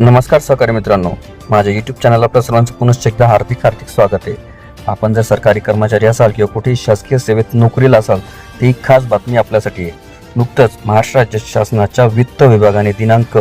नमस्कार सहकारी मित्रांनो. माझ्या यूट्यूब चॅनलला आपल्या सर्वांचं पुनश्च एकदा हार्दिक हार्दिक स्वागत आहे. आपण जर सरकारी कर्मचारी असाल किंवा कुठेही शासकीय सेवेत नोकरीला असाल तर ही खास बातमी आपल्यासाठी आहे. नुकतंच महाराष्ट्र राज्य शासनाच्या वित्त विभागाने दिनांक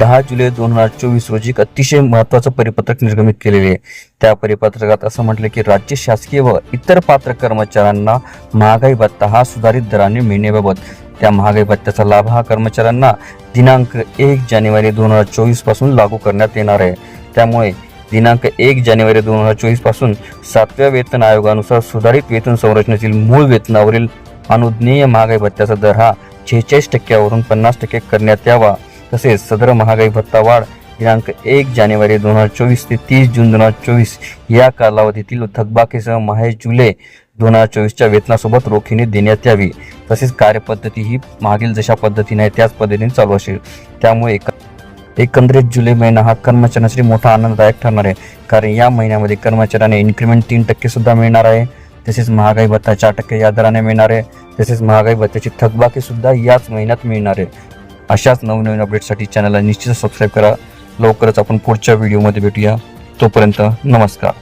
दहा जुलै दोन हजार चोवीस रोजी एक अतिशय महत्त्वाचं परिपत्रक निर्गमित केलेले आहे. त्या परिपत्रकात असं म्हटलं की राज्य शासकीय व इतर पात्र कर्मचाऱ्यांना महागाई भत्ता हा सुधारित दराने मिळण्याबाबत त्या महागाई भत्त्याचा लाभ हा कर्मचाऱ्यांना दिनांक एक जानेवारी दोन हजार चोवीसपासून लागू करण्यात येणार आहे. त्यामुळे दिनांक एक जानेवारी दोन हजार चोवीसपासून सातव्या वेतन आयोगानुसार सुधारित वेतन संरचनेतील मूळ वेतनावरील अनुज्ञेय महागाई भत्त्याचा दर हा छेचाळीस टक्क्यावरून पन्नास टक्के करण्यात यावा. तसेच सदर महागाई भत्ता वाढ दिनांक एक जानेवारी दोन हजार चोवीस ते तीस जून दोन हजार चोवीस या कालावधीतील थकबाकीसह महेश जुलै दोन हजार चोवीसच्या वेतनासोबत रोखीने देण्यात यावी. तसेच कार्यपद्धती ही मागील जशा पद्धतीने आहे त्याच पद्धतीने चालू असेल. त्यामुळे एक एकंदरीत जुलै महिना हा कर्मचाऱ्यांसाठी मोठा आनंददायक ठरणार आहे. कारण या महिन्यामध्ये कर्मचाऱ्यांना इन्क्रिमेंट तीन टक्के सुद्धा मिळणार आहे. तसेच महागाई भत्ता चार टक्के या दराने मिळणार आहे. तसेच महागाई भत्त्याची थकबाकी सुद्धा याच महिन्यात मिळणार आहे. अशाच नवनवीन अपडेटसाठी चॅनलला निश्चित सबस्क्राईब करा. लवकरच आपण पुढच्या व्हिडिओमध्ये भेटूया. तोपर्यंत नमस्कार.